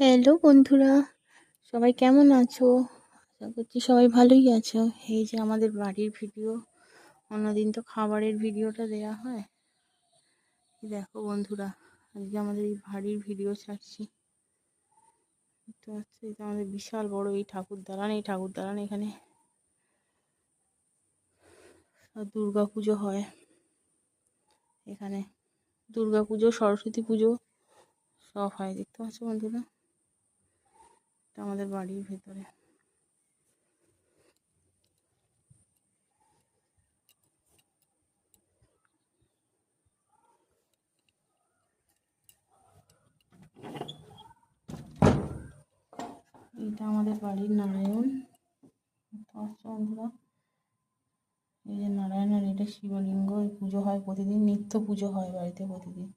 Hello বন্ধুরা, সবাই কেমন আছো? আশা করছি সবাই ভালোই আছো। এই যে আমাদের বাড়ির ভিডিও অন্যদিন তো খাবারের ভিডিওটা দেয়া হয়। দেখো বন্ধুরা, আজকে আমাদের এই বাড়ির ভিডিও ছাড়ছি। তো হচ্ছে এটা আমাদের বিশাল বড় এই ঠাকুর দালান, এই ঠাকুর দালান এখানে দুর্গা পুজো হয়। এখানে দুর্গা পুজো, সরস্বতী পুজো সব হয়। দেখতে পাচ্ছ বন্ধুরা? আমাদের বাড়ির ভেতরে। এটা আমাদের বাড়ির নারায়ণ এই যে নারায়ণ আর এটা শিবলিঙ্গ পুজো হয় প্রতিদিন, নিত্য পুজো হয় বাড়িতে প্রতিদিন।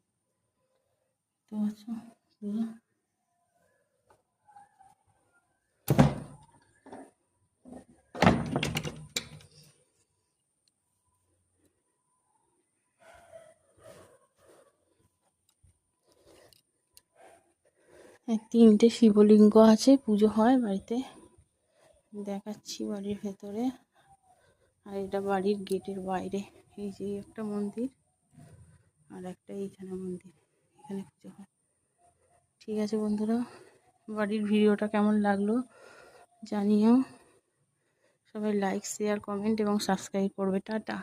তো আচ্ছা তিনটে শিবলিঙ্গ আছে, পুজো হয় বাড়িতে। দেখাচ্ছি বাড়ির ভেতরে। আর এটা বাড়ির গেটের বাইরে। এই যে একটা মন্দির আর একটা এইখানে মন্দির। এখানে পুজো হয়। ঠিক আছে বন্ধুরা, বাড়ির ভিডিওটা কেমন লাগল জানিও। সবাই লাইক শেয়ার কমেন্ট এবং সাবস্ক্রাইব করবে। টাটা।